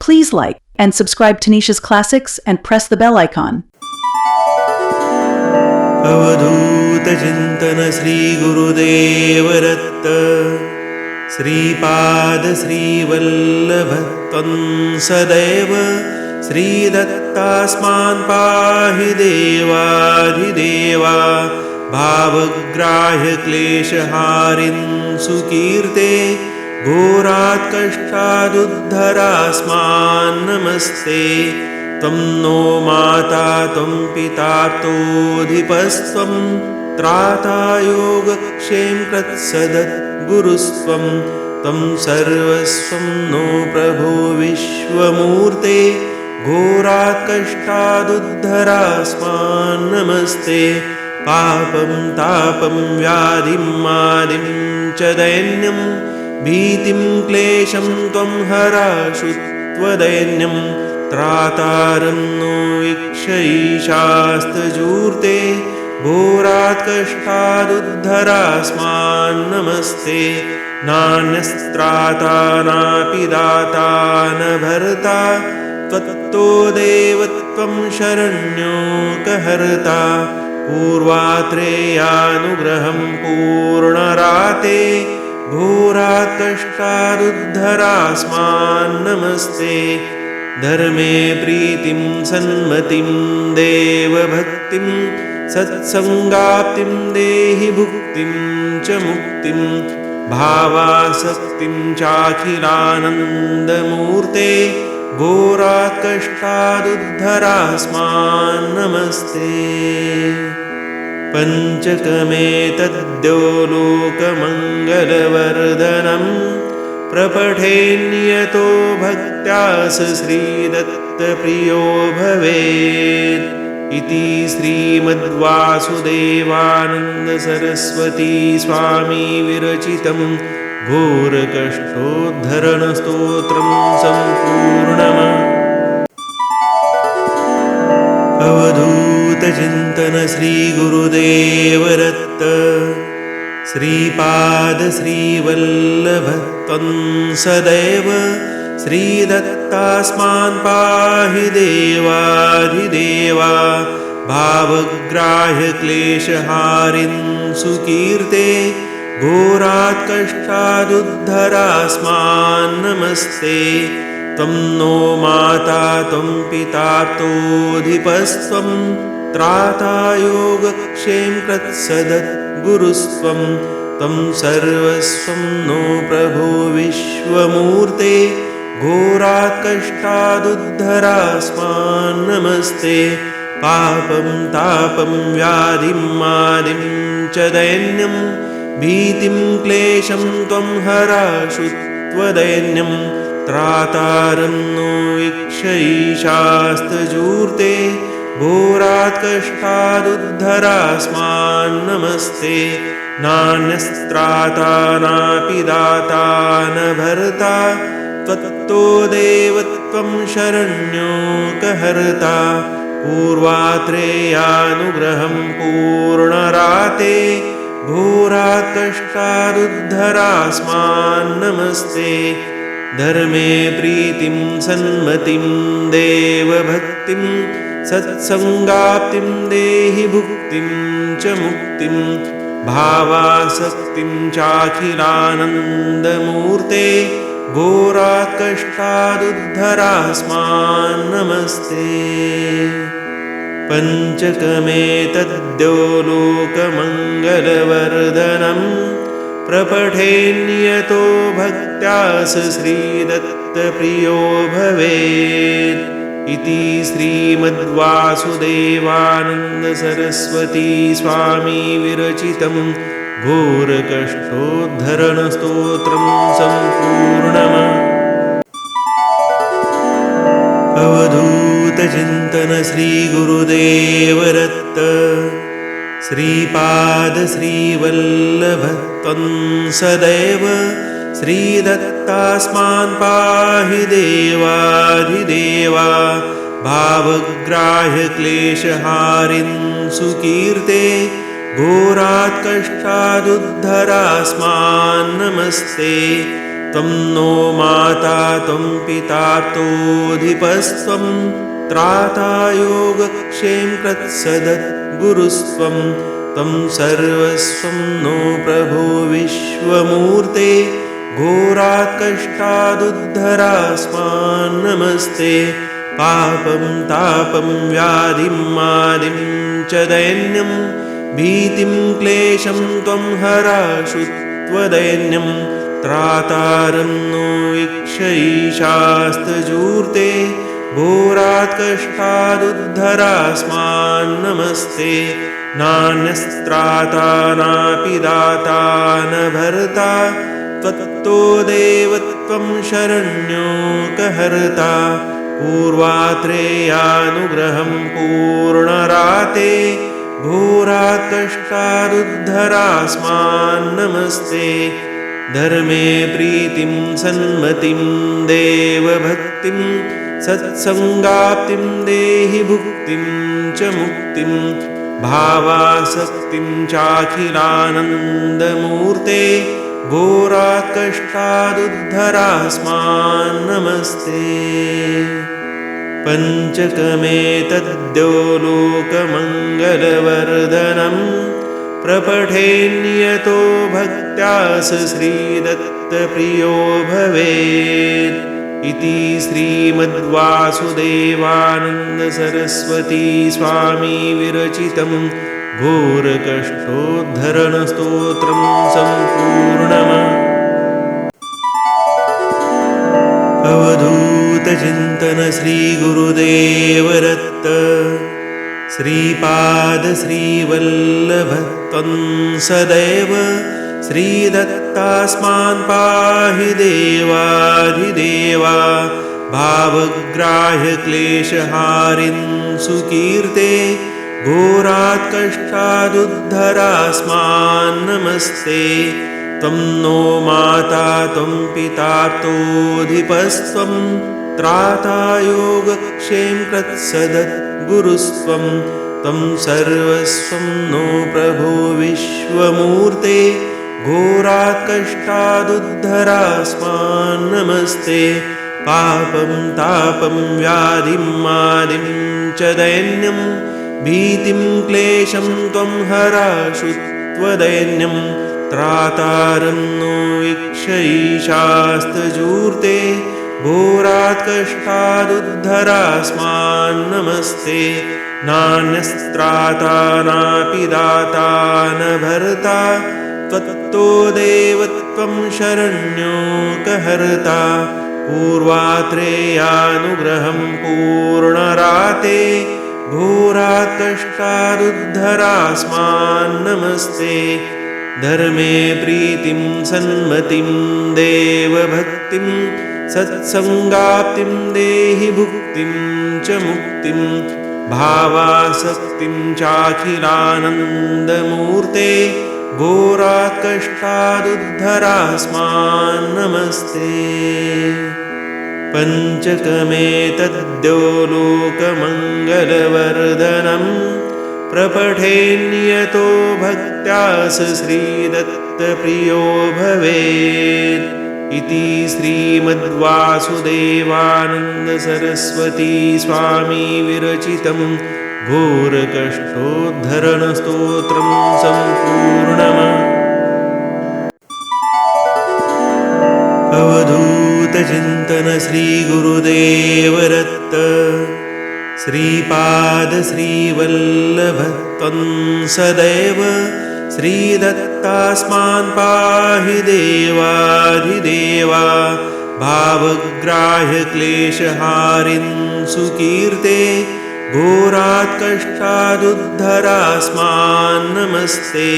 Please like and subscribe to Nisha's Classics and press the bell icon. अवधूतचिन्तन श्रीगुरुदेवदत्त Shripad Shrivallabh त्वं सदैव श्रीदत्तास्मान् पाहि देवाधिदेवा भावग्राह्यक्लेशहारिन् सुकीर्ते घोरात् कष्टादुद्धरास्मान् नमस्ते। त्वं नो माता त्वं पिता तोऽधिपस्त्वं। त्राता योगक्षें कृत्सदद्गुरुस्त्वं त्वं सर्वस्वं नो प्रभो विश्वमूर्ते। घोरात् कष्टादुद्धरास्मान् नमस्ते। पापं तापं व्याधिं मादिं च दैन्यं भीतिं क्लेशं त्वं हराशु त्वदैन्यं त्रातारं नो वीक्षैशास्तजूर्ते घोरात् कष्टादुद्धरास्मान् नमस्ते। नान्यस्त्राता नापि दाता न भर्ता त्वत्तो देवत्वं शरण्योकहर्ता। पूर्वात्रेयानुग्रहं पूर्णराते घोरात् कष्टादुद्धरास्मान् नमस्ते। धर्मे प्रीतिं सन्मतिं देवभक्तिं सत्सङ्गाप्तिं देहि भुक्तिं च मुक्तिं भावासक्तिं चाखिलानन्दमूर्ते। घोरात् कष्टादुद्धरास्मान् नमस्ते पञ्चकमेतद्यो लोकमङ्गलवर्धनं प्रपठेन्यतो भक्त्यास श्रीदत्तप्रियो भवेत् इति श्रीमद्वासुदेवानन्दसरस्वती स्वामी विरचितं घोरकष्टोद्धरणस्तोत्रं सम्पूर्णम् अवधूतचिन्तन श्रीगुरुदेवदत्त श्रीपाद श्रीवल्लभ त्वं सदैव श्रीदत्तास्मान् पाहि देवाधिदेवा भावग्राह्यक्लेशहारिन् सुकीर्ते घोरात् कष्टादुद्धरास्मान् नमस्ते। त्वं नो माता त्वं पिता तोऽधिपस्त्वं योगक्षें कृत्सदद्गुरुस्त्वं त्वं सर्वस्वं नो प्रभो विश्वमूर्ते घोरात् कष्टादुद्धरास्मान् नमस्ते पापं तापं व्याधिं मादिं च दैन्यं भीतिं क्लेशं त्वं हराशु त्वदैन्यं त्रातारं नो वीक्षैशास्तजूर्ते घोरात् कष्टादुद्धरास्मान् नमस्ते नान्यस्त्राता नापि दाता न भर्ता त्वत्तो देवत्वं शरण्योकहर्ता पूर्वात्रेयानुग्रहं पूर्णराते घोरात् कष्टादुद्धरास्मान् नमस्ते धर्मे प्रीतिं सन्मतिं देवभक्तिं सत्सङ्गाप्तिं देहि भुक्तिं च मुक्तिं भावासक्तिं चाखिलानन्दमूर्ते घोरात् कष्टादुद्धरास्मान् नमस्ते पञ्चकमेतद्यो लोकमङ्गलवर्धनम् प्रपठेन्यतो भक्त्यास श्रीदत्तप्रियो भवेत् इति श्रीमद्वासुदेवानन्दसरस्वती स्वामी विरचितं घोरकष्टोद्धरणस्तोत्रं सम्पूर्णम्। अवधूतचिन्तन श्रीगुरुदेवदत्त श्रीपाद श्रीवल्लभ त्वं सदैव श्रीदत्तास्मान् पाहि देवाधिदेवा भावग्राह्यक्लेशहारिन् सुकीर्ते घोरात् कष्टादुद्धरास्मान् नमस्ते। त्वं नो माता त्वं पिता तोऽधिपस्त्वं त्राता योगक्षें कृत्सदद्गुरुस्त्वं त्वं सर्वस्वं नो प्रभो विश्वमूर्ते घोरात् कष्टादुद्धरास्मान् नमस्ते। पापं तापं व्याधिं मादिं च दैन्यं। भीतिं क्लेशं त्वं हराशु त्वदैन्यं। त्रातारं नो ईक्षैशास्तजूर्ते घोरात् कष्टादुद्धरास्मान् नमस्ते। नान्यस्त्राता नापि दाता न भर्ता त्वत्तो देव त्वं शरण्योकहर्ता पूर्वात्रेयानुग्रहं पूर्णराते घोरात् कष्टादुद्धरास्मान् नमस्ते। धर्मे प्रीतिं सन्मतिं देवभक्तिं सत्सङ्गाप्तिं देहि भुक्तिं च मुक्तिं भावासक्तिं चाखिलानन्दमूर्ते घोरात् कष्टादुद्धरास्मान् नमस्ते पञ्चकमेतद्यो लोकमङ्गलवर्धनम् प्रपठेन्यतो भक्त्यास श्रीदत्तप्रियो भवेत्। इति श्रीमद्वासुदेवानन्दसरस्वती स्वामी विरचितं घोरकष्टोद्धरणस्तोत्रं सम्पूर्णम्। अवधूतचिन्तन श्रीगुरुदेवदत्त श्रीपाद श्रीवल्लभ त्वं सदैव श्रीदत्तास्मान् पाहि देवाधिदेवा भावग्राह्यक्लेशहारिन् सुकीर्ते घोरात् कष्टादुद्धरास्मान् नमस्ते त्वं नो माता त्वं पिता तोऽधिपस्त्वं। त्राता योगक्षें कृत्सदद्गुरुस्त्वं त्वं सर्वस्वं नो प्रभो विश्वमूर्ते। घोरात् कष्टादुद्धरास्मान् नमस्ते पापं तापं व्याधिं मादिं च दैन्यं भीतिं क्लेशं त्वं हराशु त्वदैन्यं त्रातारं नो ईक्षैशास्तजूर्ते घोरात् कष्टादुद्धरास्मान् नमस्ते। नान्यस्त्राता नापि दाता न भर्ता त्वत्तो देव त्वं शरण्योकहर्ता। पूर्वात्रेयानुग्रहं पूर्णराते घोरात् कष्टादुद्धरास्मान् नमस्ते। धर्मे प्रीतिं सन्मतिं देवभक्तिं सत्सङ्गाप्तिं देहि भुक्तिं च मुक्तिं भावासक्तिं चाखिलानन्दमूर्ते। घोरात् कष्टादुद्धरास्मान् नमस्ते पञ्चकमेतद्यो लोकमङ्गलवर्धनम् प्रपठेन्यतो भक्त्यास श्रीदत्तप्रियो भवेत् इति श्रीमद्वासुदेवानन्दसरस्वती स्वामी विरचितं घोरकष्टोद्धरणस्तोत्रं सम्पूर्णम् अवधूतचिन्तन श्रीगुरुदेवदत्त श्रीपाद श्रीवल्लभ त्वं सदैव श्रीदत्तास्मान् पाहि देवाधिदेवा भावग्राह्यक्लेशहारिन् सुकीर्ते घोरात् कष्टादुद्धरास्मान् नमस्ते।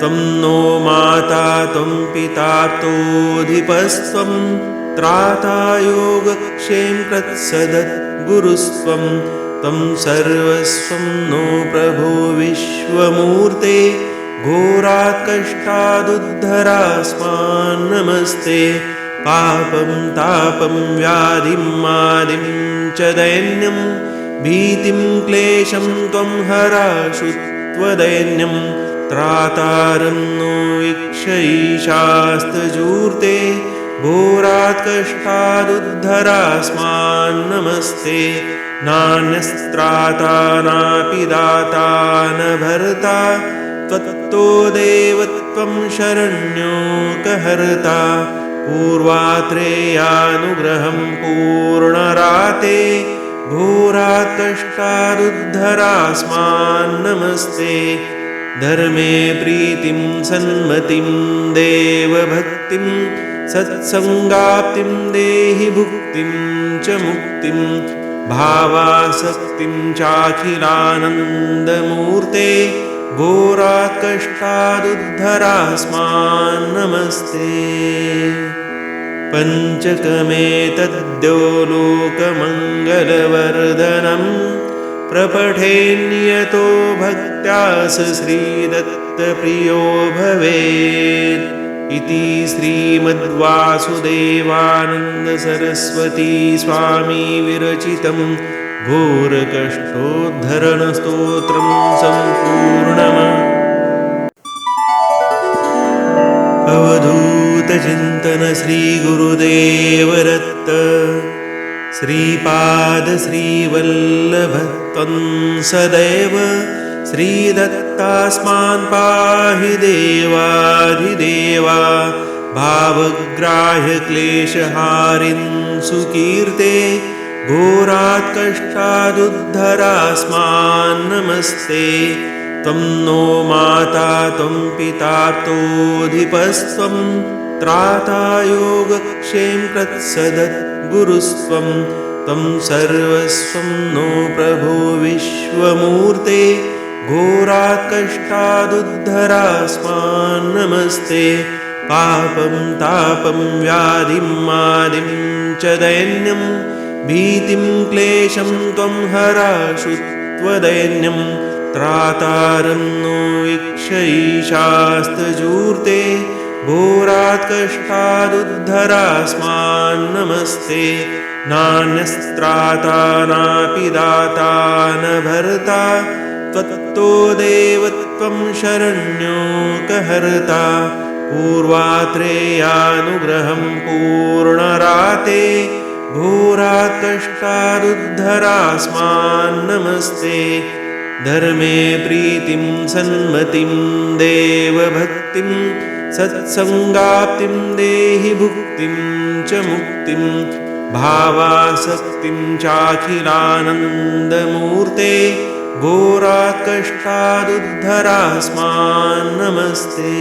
त्वं नो माता त्वं पिता योगक्षें कृत्सदद्गुरुस्त्वं त्वं सर्वस्वं नो प्रभो विश्वमूर्ते घोरात् कष्टादुद्धरास्मान् नमस्ते पापं तापं व्याधिं मादिं च दैन्यं भीतिं क्लेशं त्वं हराशु त्वदैन्यं त्रातारं नो ईक्षैशास्तजूर्ते घोरात् कष्टादुद्धरास्मान्नमस्ते नान्यस्त्राता नापि दाता न भर्ता त्वत्तो देवत्वं शरण्योकहर्ता। पूर्वात्रेयानुग्रहं पूर्णराते। घोरात् कष्टादुद्धरास्मान्नमस्ते धर्मे प्रीतिं सन्मतिं देवभक्तिं सत्सङ्गाप्तिं देहि भुक्तिं च मुक्तिं भावासक्तिं चाखिलानन्दमूर्ते घोरात् कष्टादुद्धरास्मान्नमस्ते पञ्चकमेतद्योलोकमङ्गलवर्धनम् प्रपठेन्यतो भक्त्यास श्रीदत्तप्रियो भवेत् इति श्रीमद्वासुदेवानन्दसरस्वती स्वामी विरचितं घोरकष्टोद्धरणस्तोत्रं सम्पूर्णम्। अवधूतचिन्तन श्रीगुरुदेवदत्त श्रीपादश्रीवल्लभ त्वं सदैव श्रीदत्तास्मान् पाहि देवाधिदेवा भावग्राह्यक्लेशहारिन् सुकीर्ते घोरात् कष्टादुद्धरास्मान्नमस्ते त्वं नो माता त्वं पिता तोऽधिपस्त्वं त्राता योगक्षें कृत्सदद्गुरुस्त्वं त्वं सर्वस्वं नो प्रभो विश्वमूर्ते घोरात् कष्टादुद्धरास्मान्नमस्ते पापं तापं व्याधिं मादिं च दैन्यं। भीतिं क्लेशं त्वं हराशु त्वदैन्यं। त्रातारं नो ईक्षैशास्तजूर्ते घोरात् कष्टादुद्धरास्मान्नमस्ते नान्यस्त्राता नापि दाता न भर्ता त्वत्तो देवत्वं शरण्योकहर्ता पूर्वात्रेयानुग्रहं पूर्णराते घोरात् कष्टादुद्धरास्मान्नमस्ते धर्मे प्रीतिं सन्मतिं देवभक्तिं सत्सङ्गाप्तिं देहि भुक्तिं च मुक्तिं भावासक्तिं चाखिलानन्दमूर्ते घोरात् कष्टादुद्धरास्मान्नमस्ते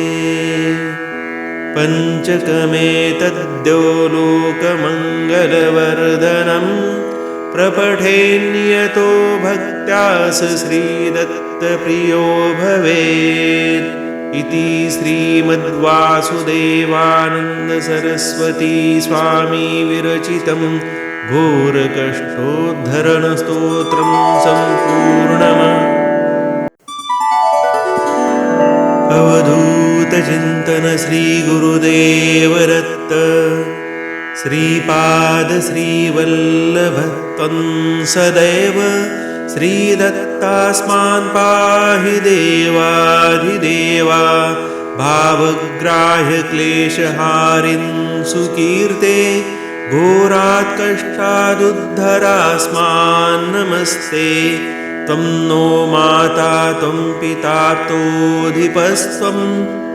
पञ्चकमेतद्योलोकमङ्गलवर्धनम् प्रपठेन्यतो भक्त्यास श्रीदत्तप्रियो भवेत्। इति श्रीमद्वासुदेवानन्दसरस्वती स्वामी विरचितं घोरकष्टोद्धरणस्तोत्रं सम्पूर्णम्। अवधूतचिन्तन श्रीगुरुदेवदत्त श्रीपादश्रीवल्लभ त्वं सदैव श्रीदत्तास्मान् पाहि देवाधिदेवा भावग्राह्यक्लेशहारिन् सुकीर्ते घोरात् कष्टादुद्धरास्मान्नमस्ते त्वं नो माता त्वं पिता तोऽधिपस्त्वं।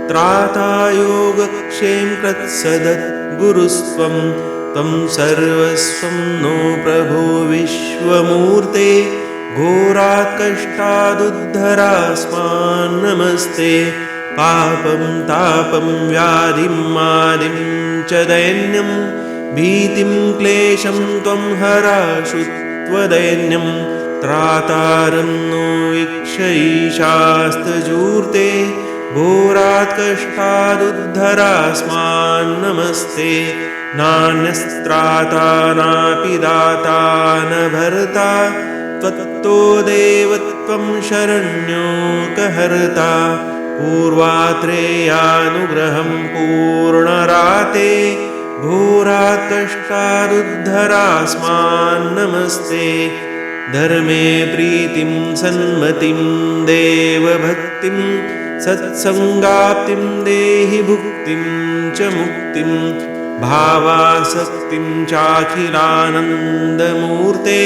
त्राता योगक्षें कृत्सदद्गुरुस्त्वं त्वं सर्वस्वं नो प्रभो विश्वमूर्ते। घोरात् कष्टादुद्धरास्मान्नमस्ते पापं तापं व्याधिं मादिं च दैन्यं भीतिं क्लेशं त्वं हराशु त्वदैन्यं त्रातारं नो घोरात् कष्टादुद्धरास्मान्नमस्ते नान्यस्त्राता नापि दाता न भर्ता त्वत्तो देवत्वं शरण्योकहर्ता पूर्वात्रेयानुग्रहं पूर्णराते घोरात् कष्टादुद्धरास्मान्नमस्ते धर्मे प्रीतिं सन्मतिं देवभक्तिं सत्सङ्गाप्तिं देहि भुक्तिं च मुक्तिं भावासक्तिं चाखिलानन्दमूर्ते।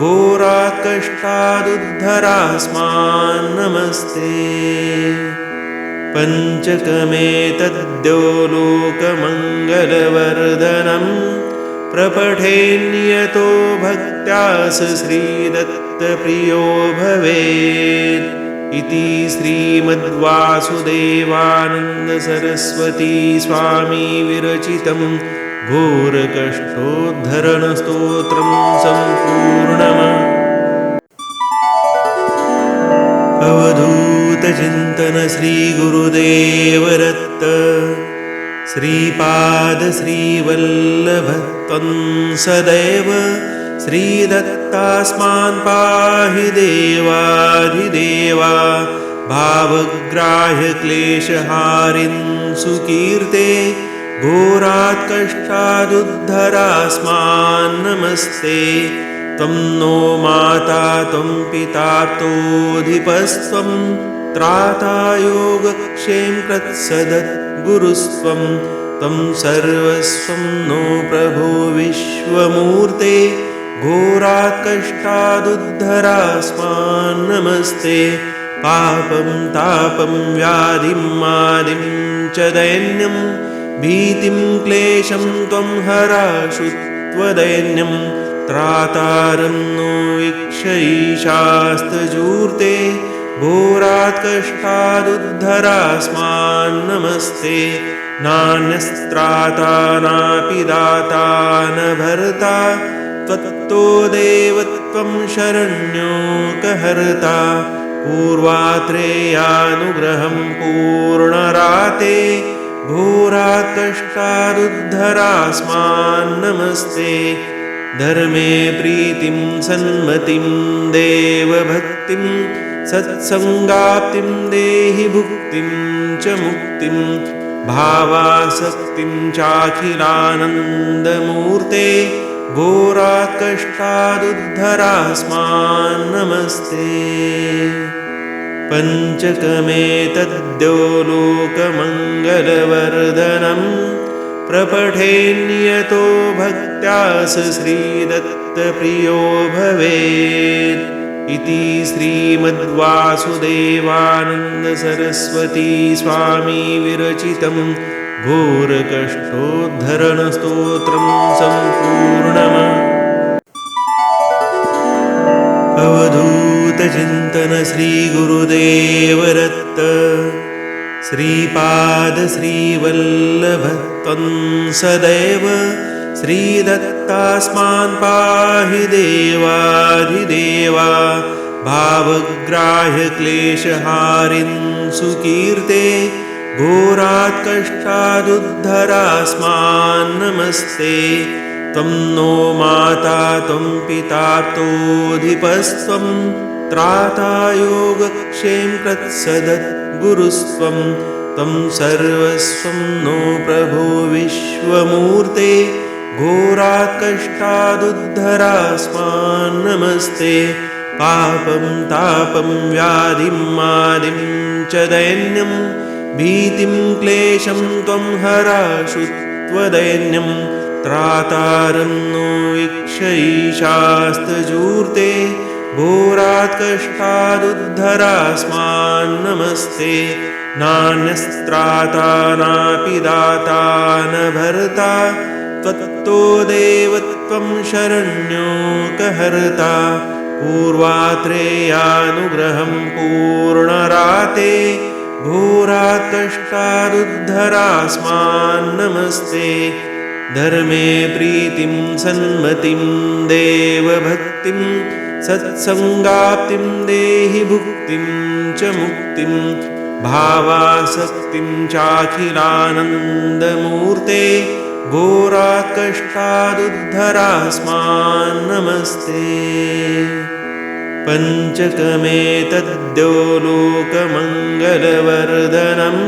घोरात् कष्टादुद्धरास्मान् पञ्चकमेतद्यो लोकमङ्गलवर्धनम् प्रपठेन्यतो भक्त्यास श्रीदत्तप्रियो भवेत् इति श्रीमद्वासुदेवानन्दसरस्वती स्वामी विरचितं घोरकष्टोद्धरणस्तोत्रं सम्पूर्णम् अवधूतचिन्तन श्रीगुरुदेवरत्त श्रीपाद श्रीवल्लभ त्वं सदैव श्रीदत्तास्मान् पाहि देवाधिदेवा। भावग्राह्यक्लेशहारिन् सुकीर्ते घोरात् कष्टादुद्धरास्मान् नमस्ते। त्वं नो माता त्वं पिता योगक्षें कृत्सदद्गुरुस्त्वं त्वं सर्वस्वं नो प्रभो विश्वमूर्ते घोरात् कष्टादुद्धरास्मान् नमस्ते पापं तापं व्याधिं मादिं च दैन्यं भीतिं क्लेशं त्वं हराशु त्वदैन्यं त्रातारं नो वीक्षैशास्तजूर्ते घोरात् कष्टादुद्धरास्मान् नमस्ते नान्यस्त्राता नापि दाता न भर्ता त्वत्तो देवत्वं शरण्योकहर्ता। पूर्वात्रेयानुग्रहं पूर्णराते। घोरात् कष्टादुद्धरास्मान् नमस्ते धर्मे प्रीतिं सन्मतिं देवभक्तिं सत्सङ्गाप्तिं देहि भुक्तिं च मुक्तिं भावासक्तिं चाखिलानन्दमूर्ते घोरात् कष्टादुद्धरास्मान् नमस्ते पञ्चकमेतद्यो लोकमङ्गलवर्धनम् प्रपठेन्यतो भक्त्यास श्रीदत्तप्रियो भवेत् इति श्रीमद्वासुदेवानन्दसरस्वती स्वामी विरचितं घोरकष्टोद्धरणस्तोत्रं सम्पूर्णम्। अवधूतचिन्तन श्रीगुरुदेवरत्त श्रीपाद श्रीवल्लभ त्वं सदैव श्रीदत्तास्मान् पाहि देवाधिदेवा भावग्राह्यक्लेशहारिन् सुकीर्ते घोरात् कष्टादुद्धरास्मान् नमस्ते। त्वं नो माता त्वं पिता तोऽधिपस्त्वं त्राता योगक्षें कृत्सदद्गुरुस्त्वं त्वं सर्वस्वं नो प्रभो विश्वमूर्ते घोरात् कष्टादुद्धरास्मान् नमस्ते। पापं तापं व्याधिं मादिं च दैन्यं। भीतिं क्लेशं त्वं हराशु त्वदैन्यं त्रातारं नो वीक्षैशास्तजूर्ते घोरात् कष्टादुद्धरास्मान् नमस्ते। नान्यस्त्राता नापि दाता न भर्ता त्वत्तो देवत्वं शरण्योकहर्ता पूर्वात्रेयानुग्रहं पूर्णराते घोरात् कष्टादुद्धरास्मान् नमस्ते। धर्मे प्रीतिं सन्मतिं देवभक्तिं सत्सङ्गाप्तिं देहि भुक्तिं च मुक्तिं भावासक्तिं चाखिलानन्दमूर्ते घोरात् कष्टादुद्धरास्मान् नमस्ते। पञ्चकमेतद्यो लोकमङ्गलवर्धनम्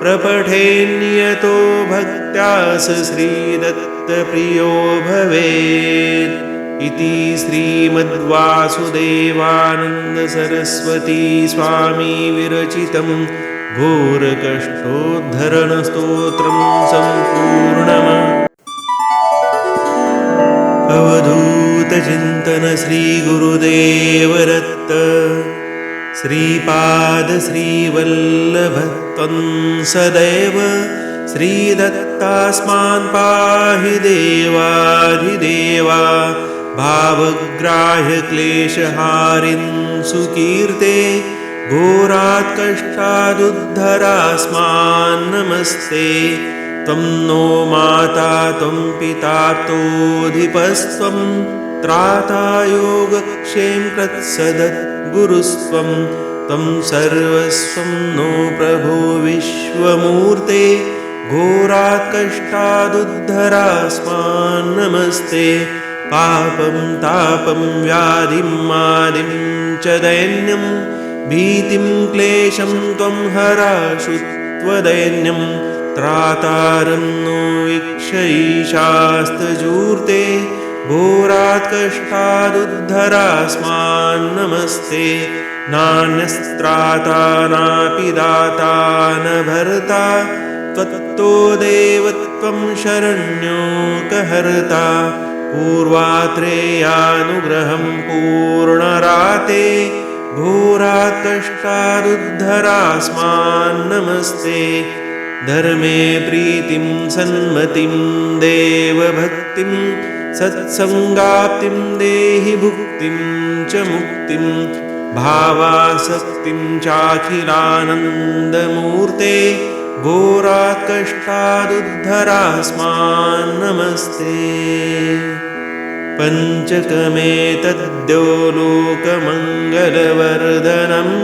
प्रपठेन्यतो भक्त्यास श्रीदत्तप्रियो भवेत्। इति श्रीमद्वासुदेवानन्दसरस्वती स्वामी विरचितं घोरकष्टोद्धरणस्तोत्रं सम्पूर्णम् अवधूतचिन्तन श्रीगुरुदेवदत्त श्रीपाद श्रीवल्लभ त्वं सदैव श्रीदत्तास्मान् पाहि देवाधिदेवा भावग्राह्यक्लेशहारिन् सुकीर्ते घोरात् कष्टादुद्धरास्मान् नमस्ते। त्वं नो माता त्वं पिता तोऽधिपस्त्वं। त्राता योगक्षें कृत्सदद्गुरुस्त्वं त्वं सर्वस्वं नो प्रभो विश्वमूर्ते। घोरात् कष्टादुद्धरास्मान् नमस्ते। पापं तापं व्याधिं मादिं च दैन्यं भीतिं क्लेशं त्वं हराशु त्वदैन्यं त्रातारं नो कष्टादुद्धरास्मान् नमस्ते। नान्यस्त्राता नापि दाता न भर्ता त्वत्तो देवत्वं शरण्योकहर्ता पूर्वात्रेयानुग्रहं पूर्णराते घोरात् कष्टादुद्धरास्मान् नमस्ते धर्मे प्रीतिं सन्मतिं देवभक्तिं सत्सङ्गाप्तिं देहि भुक्तिं च मुक्तिं भावासक्तिं चाखिलानन्दमूर्ते घोरात् कष्टादुद्धरास्मान् नमस्ते पञ्चकमेतद्यो लोकमङ्गलवर्धनम्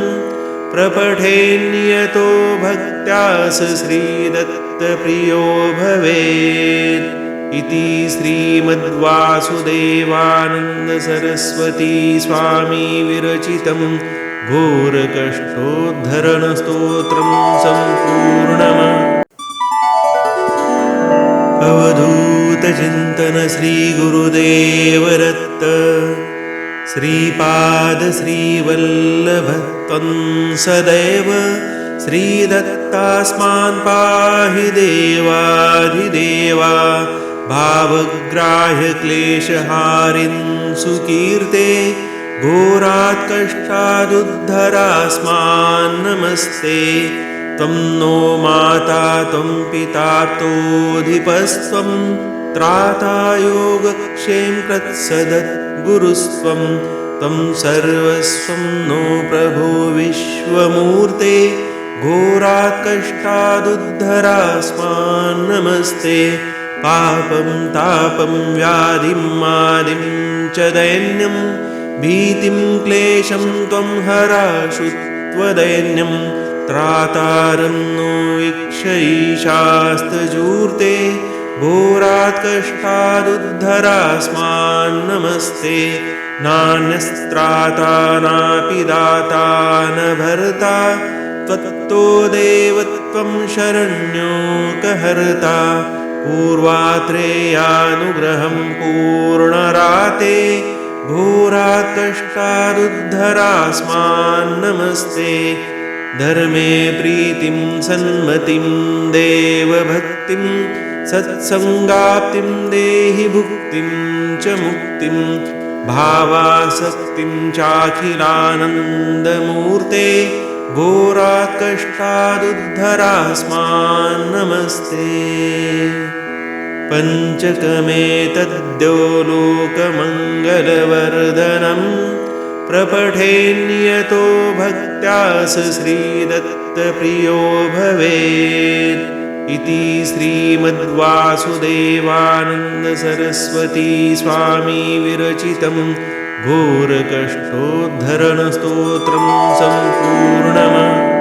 प्रपठेन्यतो भक्त्यास श्रीदत्तप्रियो भवेत् इति श्रीमद्वासुदेवानन्दसरस्वती स्वामी विरचितं घोरकष्टोद्धरणस्तोत्रं सम्पूर्णम् श्रीगुरुदेवदत्त श्रीपाद श्रीवल्लभ त्वं सदैव श्रीदत्तास्मान् पाहि देवाधिदेवा भावग्राह्यक्लेशहारिन् सुकीर्ते घोरात् कष्टादुद्धरास्मान् नमस्ते। त्वं नो माता त्वं पिता योगक्षें कृत्सदद्गुरुस्त्वं त्वं सर्वस्वं नो प्रभो विश्वमूर्ते घोरात् कष्टादुद्धरास्मान् नमस्ते पापं तापं व्याधिं मादिं च दैन्यं भीतिं क्लेशं त्वं हराशु त्वदैन्यं त्रातारं नो ईक्षैशास्तजूर्ते घोरात् कष्टादुद्धरास्मान् नमस्ते नान्यस्त्राता नापि दाता न भर्ता त्वत्तो देवत्वं शरण्योकहर्ता पूर्वात्रेयानुग्रहं पूर्णराते घोरात् कष्टादुद्धरास्मान् नमस्ते धर्मे प्रीतिं सन्मतिं देवभक्तिं सत्सङ्गाप्तिं देहि भुक्तिं च मुक्तिं भावासक्तिं चाखिलानन्दमूर्ते घोरात् कष्टादुद्धरास्मान् नमस्ते पञ्चकमेतद्यो लोकमङ्गलवर्धनम् प्रपठेन्यतो भक्त्यास श्रीदत्तप्रियो भवेत् इति श्रीमद्वासुदेवानन्दसरस्वती स्वामी विरचितं घोरकष्टोद्धरणस्तोत्रं सम्पूर्णम्